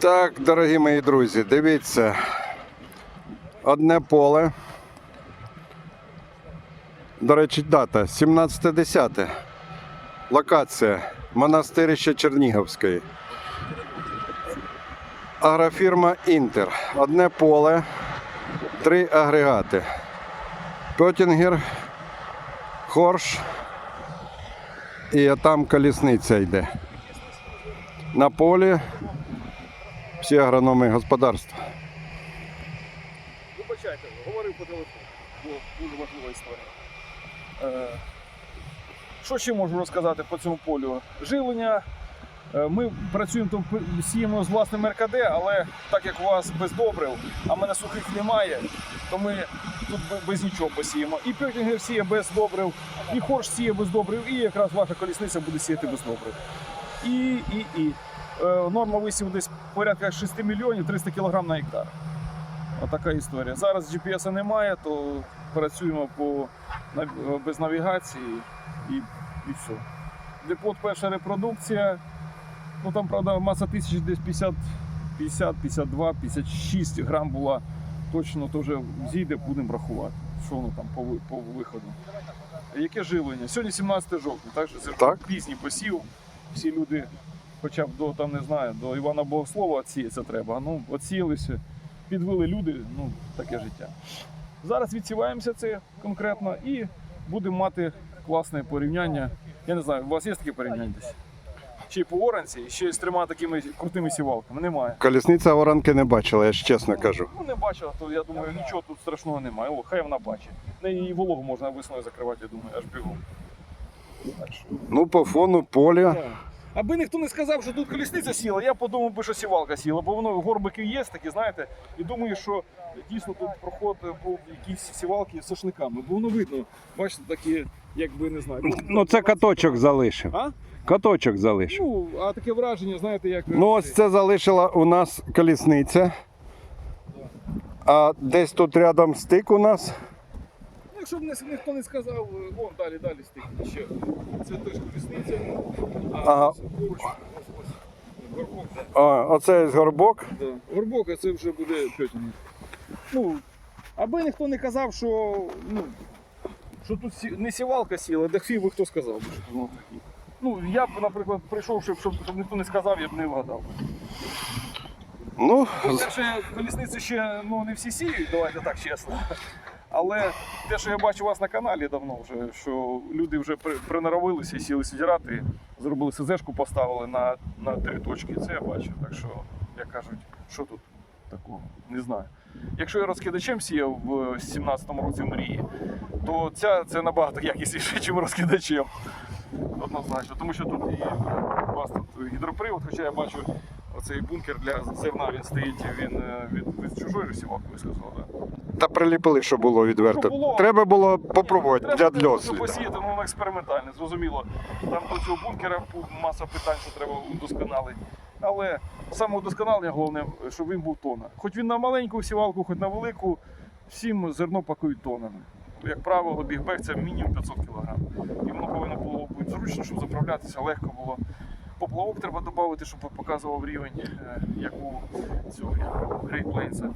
Так, дорогі мої друзі, дивіться. Одне поле. До речі, дата 17.10. Локація Монастирище Чернігівської. Агрофірма Інтер. Одне поле, три агрегати. Пьотінгер, Хорш і там колісниця йде. На полі всі агрономи господарства. Вибачайте, говорив по телефону, бо дуже важлива історія. Е, Що ще можу розказати по цьому полю? Живлення. Е, Ми працюємо там, сіємо з власним РКД, але так як у вас без добрив, а мене сухих немає, то ми тут без нічого посіємо. І Пьотінгер сіє без добрив, і Хорш сіє без добрив, і якраз ваша колісниця буде сіяти без добрив. І, і, і. Е, Норма висів десь порядка 6 мільйонів 300 кг на гектар. Отака історія. Зараз GPS немає, то працюємо по, без навігації і, і все. Депот перша репродукція. Ну там, правда, маса тисяч десь 50, 50, 52, 56 грам була. Точно то вже зійде, будемо рахувати, що воно там по, по виходу. Яке живлення? Сьогодні 17 жовтня, так? Це Так. пізній посів. Всі люди, хоча б до там не знаю, до Івана Богослова отсіятися треба. Ну, отсіялися підвели люди, ну таке життя. Зараз відсіваємося це конкретно і будемо мати класне порівняння. Я не знаю, у вас є таке порівняння десь? Ще й по оранці, і ще й з трьома такими крутими сівалками. Немає. Колісниця оранки не бачила, я ж чесно кажу. Ну не бачила, то я думаю, нічого тут страшного немає. О, хай вона бачить. І вологу можна весною закривати, я думаю, аж бігом. Ну, по фону поля. Аби ніхто не сказав, що тут колісниця сіла, я подумав би, що сівалка сіла, бо воно горбики є такі, знаєте, і думаю, що дійсно тут проход по якісь сівалки з сошниками, бо воно видно, бачите, такі, якби не знаю. Ну, це каточок залишив. А? Каточок залишив. Ну, а таке враження, знаєте, як. Ну, ось це залишила у нас колісниця. А десь тут рядом стик у нас. Ну, Якщо б ніхто не сказав, е, вон далі, далі стик ще. Це теж колісниця. А. А, оце із горбок. Да. Горбок, а це вже буде п'ятіння. Ну, аби ніхто не казав, що, ну, що тут сі- не сівалка сіла, де хфі би хто сказав би, що воно таке. Ну, я б, наприклад, прийшов, щоб, щоб, щоб ніхто не сказав, я б не вгадав. Ну, По-перше, колісниці ще ну, не всі сіють, давайте так чесно. Але те, що я бачу вас на каналі давно вже, що люди вже при- приноровилися і сіли сідірати, зробили СЗшку, поставили на, на три точки, це я бачу. Так що, як кажуть, що тут такого? Не знаю. Якщо я розкидачем сіяв в 17-му році мрії, то ця це набагато якісніше, ніж розкидачем. Однозначно, тому що тут і у вас тут гідропривод, хоча я бачу оцей бункер для зерна він стоїть, він е, від, від чужої розсівалки, ви сказали. Да? та приліпили, що було відверто. Що було? Треба було попробувати для Треба було досліду. посіяти, ну воно експериментальне, зрозуміло. Там до цього бункера маса питань, що треба удосконалити. Але саме удосконалення головне, щоб він був тона. Хоч він на маленьку сівалку, хоч на велику, всім зерно пакують тонами. Як правило, бігбек це мінімум 500 кг. І воно повинно було бути зручно, щоб заправлятися, легко було. Поплавок треба додати, щоб показував рівень, е, як у Great Plains.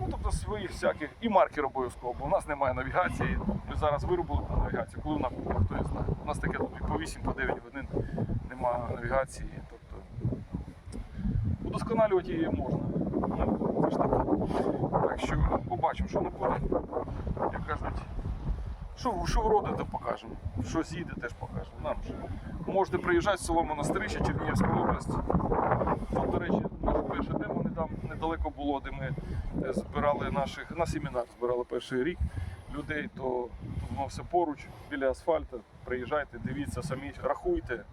Ну, тобто своїх всяких і маркер обов'язково, бо у нас немає навігації. Ми зараз виробили навігацію, коли вона буде, хто я знає. У нас таке по 8, по 9 годин немає навігації. Тобто удосконалювати її можна. Ну, це ж таке. Так що побачимо, що не буде. Як кажуть, що, що вроде, то покажемо. Що з'їде, теж покажемо. Нам же. Можете приїжджати в село Монастирище, Чернігівська область. Тут, до речі, наше перше демо недалеко було, де ми е, збирали наших на семінар, збирали перший рік людей, то тут воно все поруч, біля асфальту. Приїжджайте, дивіться, самі рахуйте.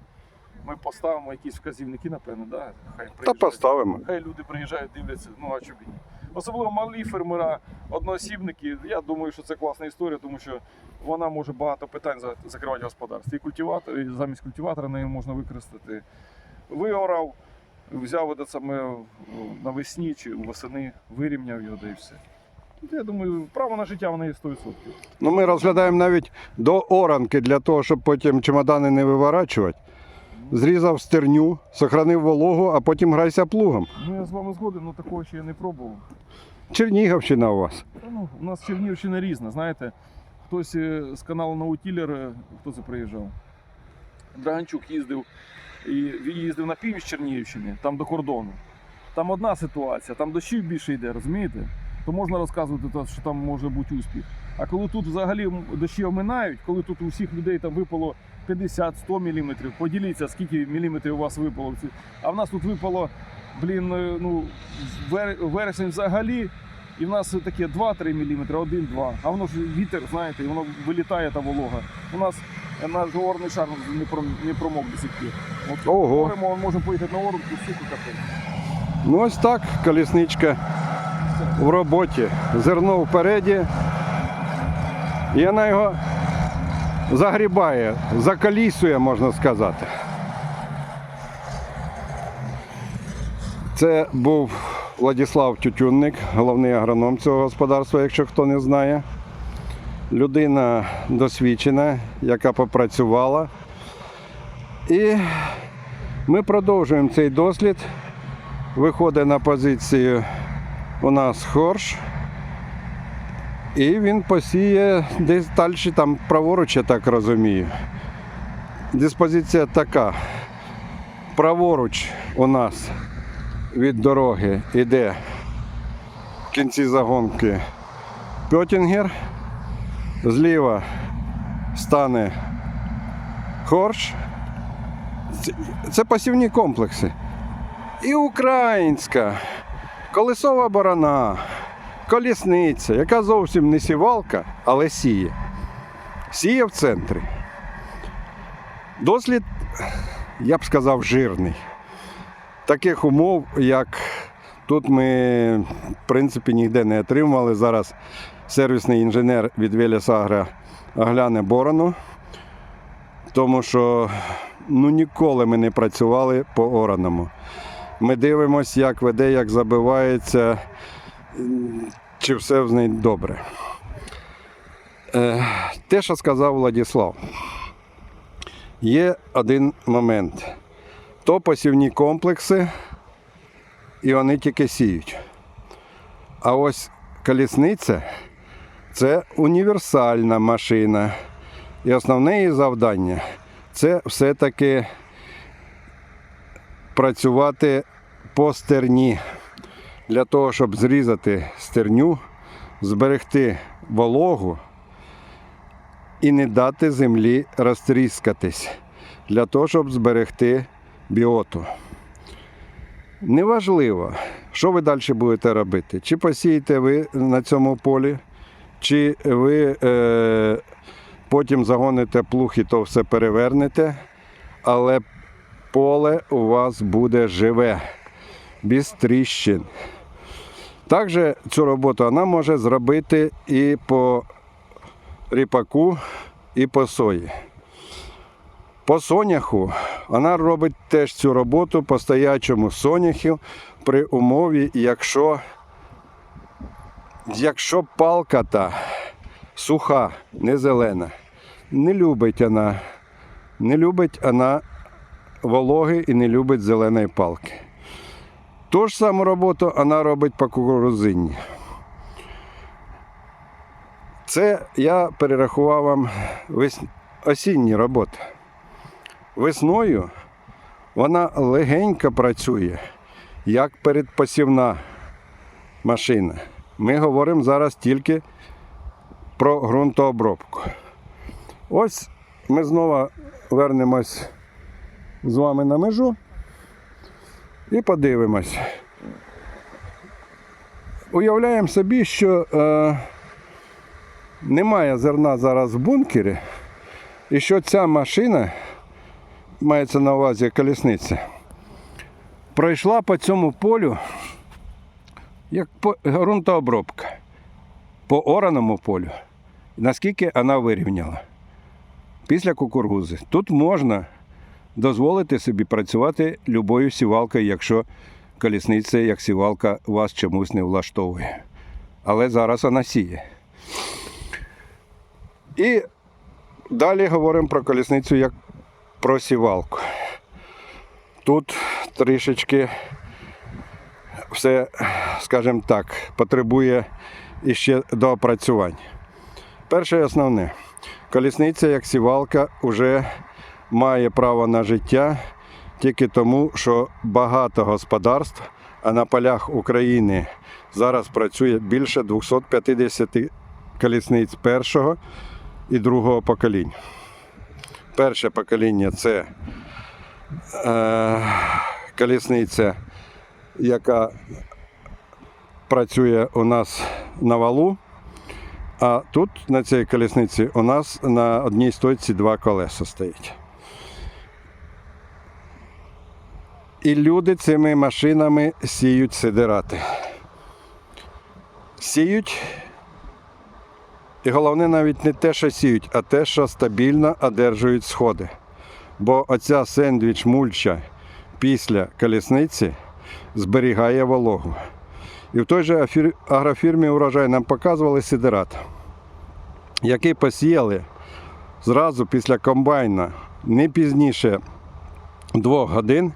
Ми поставимо якісь вказівники, напевно, да? хай Та поставимо. Хай люди приїжджають, дивляться, ну а чобі. Особливо малі фермера, одноосібники. Я думаю, що це класна історія, тому що вона може багато питань закривати в господарстві. І культиватор, і замість культиватора неї можна використати. Виорав, взяв це саме навесні чи восени, вирівняв його, да і все. Я думаю, право на життя в неї 100%. Ну, ми розглядаємо навіть до оранки для того, щоб потім чемодани не виворачувати. Зрізав стерню, сохранив вологу, а потім грайся плугом. Ну я з вами згоден, але такого ще я не пробував. Чернігівщина у вас. Та ну, у нас Чернігівщина різна, знаєте. Хтось е, з каналу Наутілер, е, хто це приїжджав? Драганчук їздив і він їздив на північ Чернігівщини, там до кордону. Там одна ситуація, там дощів більше йде, розумієте? То можна розказувати, що там може бути успіх. А коли тут взагалі дощі оминають, коли тут у всіх людей там випало 50-100 мм, поділіться, скільки міліметрів у вас випало. А в нас тут випало, блін, е, ну, вересень взагалі, і в нас таке 2-3 мм, 1-2. А воно ж вітер, знаєте, і воно вилітає та волога. У нас е, наш горний шар не, пром, не промок до сих пір. От Ого. говоримо, можемо поїхати на орку, суку капець. Ну ось так, колісничка в роботі. Зерно впереді. І вона його загрібає, закалісує, можна сказати. Це був Владислав Тютюнник, головний агроном цього господарства, якщо хто не знає. Людина досвідчена, яка попрацювала. І ми продовжуємо цей дослід. Виходить на позицію у нас хорш. І він посіє десь далі, там праворуч, я так розумію. Диспозиція така. Праворуч у нас від дороги йде в кінці загонки Пьотінгер. Зліва стане хорш. Це, посівні комплекси. І українська колесова борона, колісниця, яка зовсім не сівалка, але сіє. Сіє в центрі. Дослід, я б сказав, жирний. Таких умов, як тут ми, в принципі, ніде не отримували. Зараз сервісний інженер від Веліс Агра огляне борону, тому що ну, ніколи ми не працювали по ораному. Ми дивимося, як веде, як забивається, чи все з нею добре. Е, Те, що сказав Владислав, є один момент. То посівні комплекси, і вони тільки сіють. А ось колісниця це універсальна машина. І основне її завдання це все-таки працювати по стерні для того, щоб зрізати стерню, зберегти вологу і не дати землі розтріскатись, для того, щоб зберегти біоту. Неважливо, що ви далі будете робити. Чи посієте ви на цьому полі, чи ви е, потім загоните плуг і то все перевернете, але поле у вас буде живе, без тріщин. Також цю роботу вона може зробити і по ріпаку, і по сої. По соняху вона робить теж цю роботу по стоячому соняху при умові, якщо, якщо палка та суха, не зелена, не любить вона, не любить вона вологи і не любить зеленої палки. Ту ж саму роботу вона робить по кукурузині. Це я перерахував вам вес... осінні роботи. Весною вона легенько працює, як передпосівна машина. Ми говоримо зараз тільки про ґрунтообробку. Ось ми знову вернемось з вами на межу і подивимось. Уявляємо собі, що е, немає зерна зараз в бункері, і що ця машина, мається на увазі колісниця, пройшла по цьому полю як по ґрунтообробка по ораному полю, наскільки вона вирівняла після кукурудзи. Тут можна дозволити собі працювати любою сівалкою, якщо колісниця як сівалка вас чомусь не влаштовує. Але зараз вона сіє. І далі говоримо про колісницю як про сівалку. тут трішечки все, скажімо так, потребує іще доопрацювань. Перше і основне. Колісниця як сівалка вже має право на життя тільки тому, що багато господарств, а на полях України зараз працює більше 250 колісниць першого і другого покоління. Перше покоління це е, колісниця, яка працює у нас на валу. А тут на цій колісниці у нас на одній стойці два колеса стоять. І люди цими машинами сіють сидирати. Сіють. І головне навіть не те, що сіють, а те, що стабільно одержують сходи. Бо оця сендвіч мульча після колісниці зберігає вологу. І в той же агрофірмі урожай нам показували сидират, який посіяли зразу після комбайна не пізніше двох годин.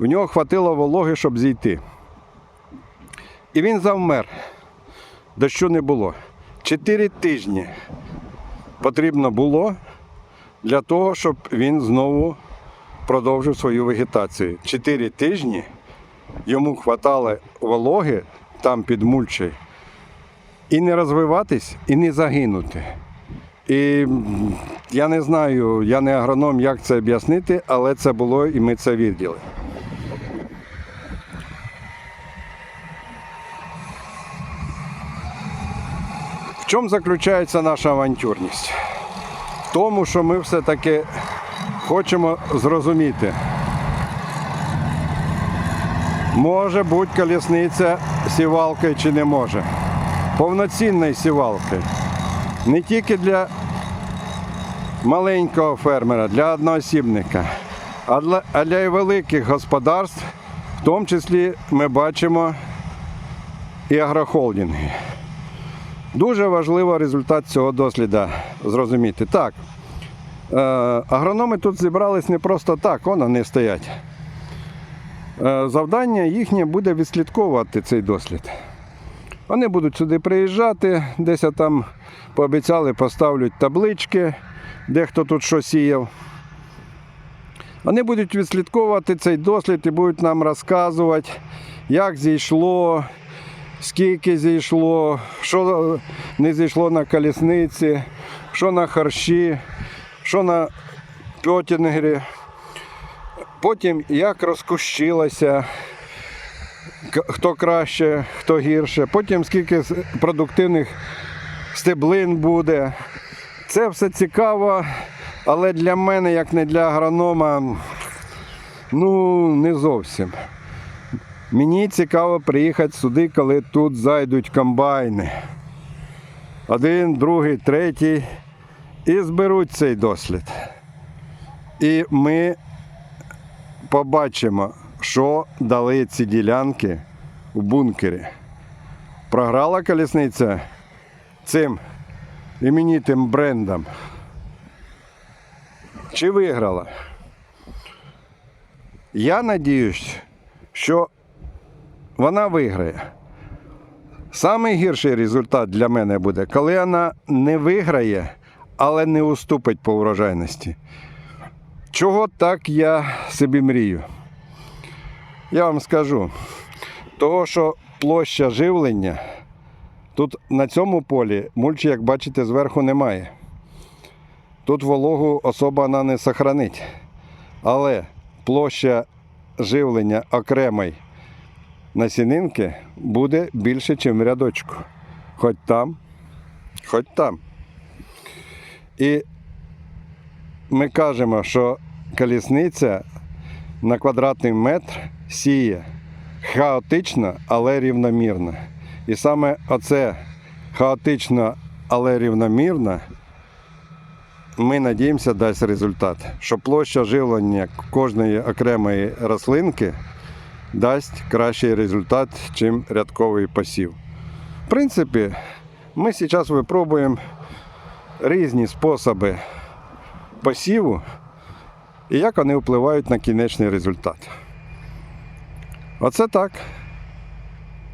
В нього хватило вологи, щоб зійти. І він завмер. Дощу не було. Чотири тижні потрібно було для того, щоб він знову продовжив свою вегетацію. Чотири тижні йому хватало вологи там під мульчею і не розвиватись, і не загинути. І я не знаю, я не агроном, як це об'яснити, але це було і ми це відділи. Чому заключається наша авантюрність? В тому, що ми все-таки хочемо зрозуміти, може бути колісниця сівалкою чи не може. Повноцінною сівалкою. Не тільки для маленького фермера, для одноосібника, а для, а для і великих господарств, в тому числі ми бачимо і агрохолдинги. Дуже важливо результат цього досліду зрозуміти. Так, е, агрономи тут зібрались не просто так, воно не стоять. Е, Завдання їхнє буде відслідковувати цей дослід. Вони будуть сюди приїжджати, десь там пообіцяли, поставлять таблички, де хто тут що сіяв. Вони будуть відслідковувати цей дослід і будуть нам розказувати, як зійшло, скільки зійшло, що не зійшло на колісниці, що на харші, що на пьотінгері. Потім як розкущилося, хто краще, хто гірше. Потім скільки продуктивних стеблин буде. Це все цікаво, але для мене, як не для агронома, ну не зовсім. Мені цікаво приїхати сюди, коли тут зайдуть комбайни. Один, другий, третій. І зберуть цей дослід. І ми побачимо, що дали ці ділянки у бункері. Програла колісниця цим іменітим брендом. Чи виграла? Я надіюсь, що вона виграє. Самий гірший результат для мене буде, коли вона не виграє, але не уступить по урожайності. Чого так я собі мрію? Я вам скажу, того, що площа живлення тут на цьому полі мульчі, як бачите, зверху немає. Тут вологу особа вона не сохранить. Але площа живлення окремої насінинки буде більше, ніж в рядочку. Хоч там, хоч там. І ми кажемо, що колісниця на квадратний метр сіє хаотично, але рівномірно. І саме оце хаотично, але рівномірно, ми надіємося, дасть результат. Що площа живлення кожної окремої рослинки дасть кращий результат, ніж рядковий посів. В принципі, ми зараз випробуємо різні способи посіву і як вони впливають на кінечний результат. Оце так.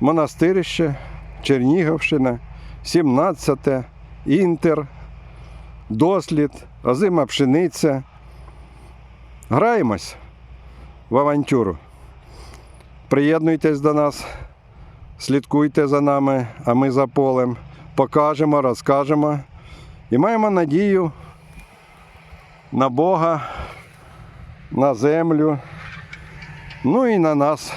Монастирище, Чернігівщина, 17, Інтер, дослід, озима пшениця. Граємось в авантюру. Приєднуйтесь до нас, слідкуйте за нами, а ми за полем. Покажемо, розкажемо і маємо надію на Бога, на землю, ну і на нас,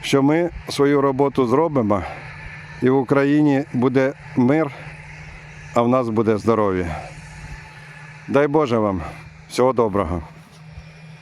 що ми свою роботу зробимо, і в Україні буде мир, а в нас буде здоров'я. Дай Боже вам всього доброго.